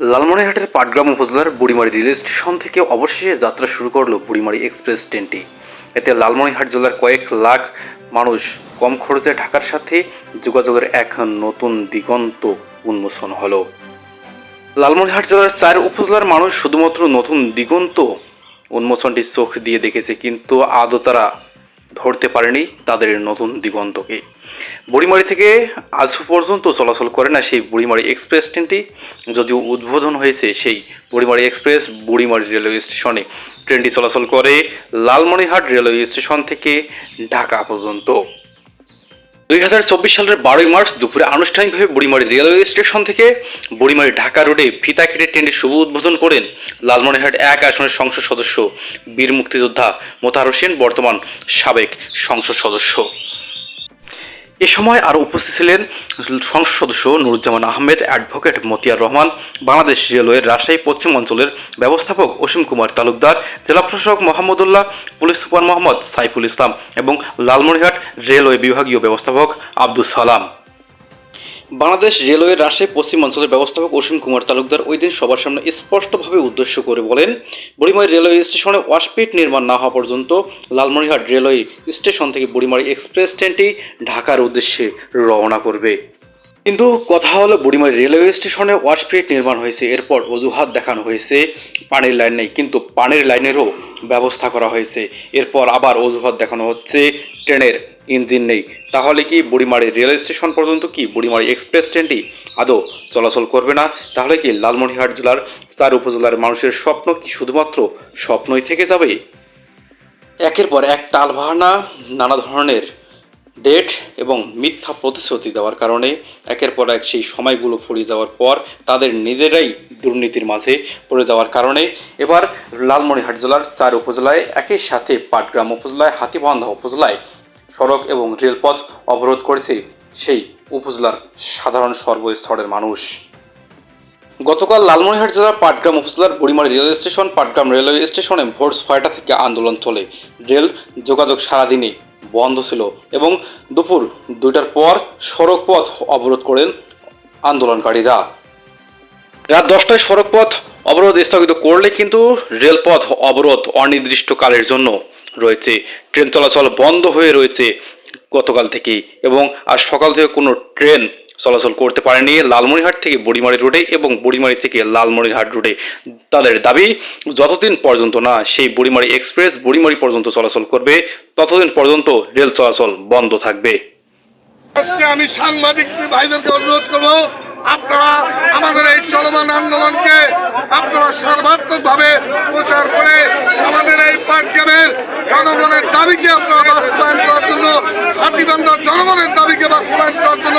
লালমনিরহাটের পাটগ্রাম উপজেলার Burimari rail station থেকে অবশেষে যাত্রা শুরু করল বুড়িমারি এক্সপ্রেস ট্রেনটি। এতে লালমনিরহাট জেলার কয়েক লাখ মানুষ কম খরচে ঢাকার সাথে যোগাযোগের এক নতুন দিগন্ত উন্মোচন হলো। লালমনিরহাট জেলার চার উপজেলার মানুষ শুধুমাত্র নতুন দিগন্ত উন্মোচনটি চোখ দিয়ে দেখেছে, কিন্তু আদৌ তারা ধরতে পারেনি তাদের নতুন দিগন্তকে। বুড়িমারি থেকে আজ পর্যন্ত চলাচল করে না সেই বুড়িমারি এক্সপ্রেস ট্রেনটি। যদিও উদ্বোধন হয়েছে সেই বুড়িমারি এক্সপ্রেস, বুড়িমারি রেলওয়ে স্টেশনে। ট্রেনটি চলাচল করে লালমনিহাট রেলওয়ে স্টেশন থেকে ঢাকা পর্যন্ত। দুই হাজার চব্বিশ সালের বারোই মার্চ দুপুরে আনুষ্ঠানিকভাবে বুড়িমারি রেলওয়ে স্টেশন থেকে বুড়িমারি ঢাকা রোডে ফিতা কেটে ট্রেনের শুভ উদ্বোধন করেন লালমনিরহাট এক আসনের সংসদ সদস্য, বীর মুক্তিযোদ্ধা মোতাহার হোসেন, বর্তমান সাবেক সংসদ সদস্য। এ সময় আরও উপস্থিত ছিলেন সংসদ সদস্য নুরুজ্জামান আহমেদ, অ্যাডভোকেট মতিয়ার রহমান, বাংলাদেশ রেলওয়ের রাজশাহী পশ্চিম অঞ্চলের ব্যবস্থাপক অসীম কুমার তালুকদার, জেলা প্রশাসক মোহাম্মদুল্লাহ, পুলিশ সুপার মোহাম্মদ সাইফুল ইসলাম এবং লালমনিরহাট রেলওয়ে বিভাগীয় ব্যবস্থাপক আব্দুল সালাম। বাংলাদেশ রেলওয়ে রাশে পশ্চিমাঞ্চলের ব্যবস্থাপক অসীম কুমার তালুকদার ওই দিন সবার সামনে স্পষ্টভাবে উদ্দেশ্য করে বলেন, বুড়িমারি রেলওয়ে স্টেশনে ওয়াশপিট নির্মাণ না হওয়া পর্যন্ত লালমনিহাট রেলওয়ে স্টেশন থেকে বুড়িমারি এক্সপ্রেস ট্রেনটি ঢাকার উদ্দেশ্যে রওনা করবে। কিন্তু কথা হলো বুড়িমারি রেলওয়ে স্টেশনে ওয়াশপিট নির্মাণ হয়েছে। এরপর অজুহাত দেখানো হয়েছে। পানির লাইন নেই, কিন্তু পানির লাইনেরও ব্যবস্থা করা হয়েছে। এরপর আবার অজুহাত দেখানো হচ্ছে। ট্রেনের ইঞ্জিন নেই। তাহলে কি বুড়িমারি রেল স্টেশন পর্যন্ত কি বুড়িমারি এক্সপ্রেস ট্রেনটি আদৌ চলাচল করবে না? তাহলে কি লালমনিরহাট জেলার চার উপজেলার মানুষের স্বপ্ন কি শুধুমাত্র স্বপ্নই থেকে যাবে? একের পর এক টালবাহানা, নানা ধরনের ডেট এবং মিথ্যা প্রতিশ্রুতি দেওয়ার কারণে একের পর এক সেই সময়গুলো ফুরিয়ে যাওয়ার পর তাদের নিজেরাই দুর্নীতির মাঝে পড়ে যাওয়ার কারণে এবার লালমনিরহাট জেলার চার উপজেলায় একই সাথে পাটগ্রাম উপজেলায়, হাতিবান্ধা উপজেলায় সড়ক এবং রেলপথ অবরোধ করেছে সেই উপজেলার সাধারণ সর্বস্তরের মানুষ। গতকাল লালমনিরহাট জেলার পাটগ্রাম উপজেলার Burimari rail station, Patgram railway স্টেশনে ভোর ছয়টা থেকে আন্দোলন চলে। রেল যোগাযোগ সারাদিনই বন্ধ ছিল এবং দুপুর দুইটার পর সড়ক পথ অবরোধ করেন আন্দোলনকারীরা। রাত দশটায় সড়ক পথ অবরোধ স্থগিত করলে কিন্তু রেলপথ অবরোধ অনির্দিষ্টকালের জন্য রয়েছে। ট্রেন চলাচল বন্ধ হয়ে রয়েছে গতকাল থেকেই এবং আর সকাল থেকে কোনো ট্রেন চলাচল করতে পারেনি লালমনিরহাট থেকে বুড়িমারি রোডে এবং বুড়িমারি থেকে লালমনিরহাট রোডে। তাদের দাবি, যতদিন পর্যন্ত না সেই বুড়িমারি এক্সপ্রেস বুড়িমারি পর্যন্ত চলাচল করবে, ততদিন পর্যন্ত রেল চলাচল বন্ধ থাকবে। আমি সাংবাদিক ভাইদেরকে অনুরোধ করব, আপনারা আমাদের এই চলমান আন্দোলনকে আপনারা সর্বাত্মক ভাবে প্রচার করে আমাদের এই পাটগ্রামের জনগণের দাবিকে আপনারা বাস্তবায়ন করার জন্য হাতিবান্ধার জনগণের দাবিকে বাস্তবায়ন করার জন্য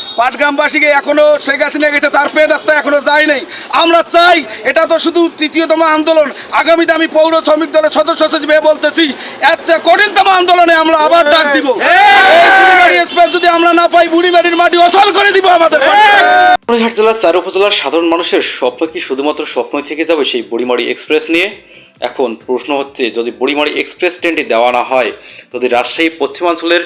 পাটগ্রামবাসীকে এখনও শেখ হাসিনা গেছে তার পেয়ে ডাক্তার এখনও যায় নাই। আমরা চাই এটা তো শুধু তৃতীয়তম আন্দোলন। আগামীতে আমি পৌর শ্রমিক দলের সদস্য সচিব বলতেছি চেয়ে কঠিনতম আন্দোলনে আমরা আবার ডাক দিব। যদি আমরা না পাই বুড়িমারির মাটি অচল করে দিব আমাদের জেলার চার উপজেলার সাধারণ মানুষের স্বপ্ন কি শুধুমাত্র স্বপ্নই থেকে যাবে সেই বুড়িমারি এক্সপ্রেস নিয়ে? এখন প্রশ্ন হচ্ছে যদি বুড়িমারি এক্সপ্রেস ট্রেনটি দেওয়া না হয় যদি রাজশাহী পশ্চিমাঞ্চলের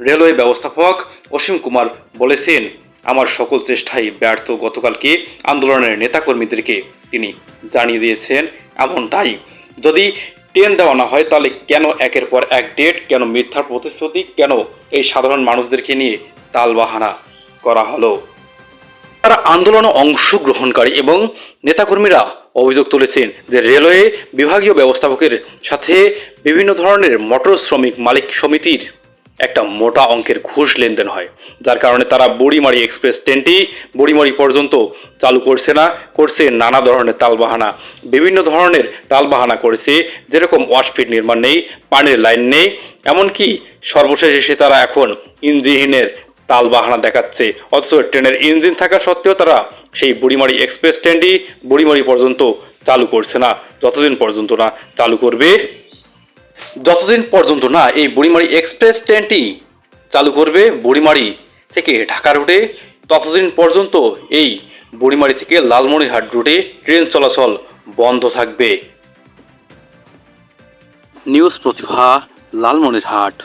রেলওয়ে ব্যবস্থাপক অসীম কুমার বলেছেন, আমার সকল চেষ্টাই ব্যর্থ গতকালকে আন্দোলনের নেতাকর্মীদেরকে। তিনি জানিয়ে দিয়েছেন, এমনটাই। যদি ট্রেন দেওয়া না হয়, তাহলে কেন একের পর এক ডেট, কেন মিথ্যার প্রতিশ্রুতি, কেন এই সাধারণ মানুষদেরকে নিয়ে তালবাহানা করা হলো? তারা আন্দোলনে অংশগ্রহণকারী এবং নেতাকর্মীরা অভিযোগ তুলেছেন যে রেলওয়ে বিভাগীয় ব্যবস্থাপকের সাথে বিভিন্ন ধরনের মোটর শ্রমিক মালিক সমিতির একটা মোটা অঙ্কের ঘুষ লেনদেন হয়। যার কারণে তারা বুড়িমারি এক্সপ্রেস ট্রেনটি বুড়িমারি পর্যন্ত চালু করছে না, করছে নানা ধরনের তালবাহানা। বিভিন্ন ধরনের তালবাহানা করেছে, যেরকম ওয়াশফিট নির্মাণ নেই, পানির লাইন নেই, এমনকি সর্বশেষ এসে তারা এখন ইঞ্জিনের তালবাহানা দেখাচ্ছে। অথচ ট্রেনের ইঞ্জিন থাকা সত্ত্বেও তারা সেই বুড়িমারি এক্সপ্রেস ট্রেনটি বুড়িমারি পর্যন্ত চালু করছে না, যতদিন পর্যন্ত না চালু করবে। যতদিন পর্যন্ত না এই বুড়িমারি এক্সপ্রেস ট্রেনটি চালু করবে বুড়িমারি থেকে ঢাকা রুটে, ততদিন পর্যন্ত এই বুড়িমারি থেকে লালমনিরহাট রুটে ট্রেন চলাচল বন্ধ থাকবে। নিউজ প্রতিভা, লালমনিরহাট।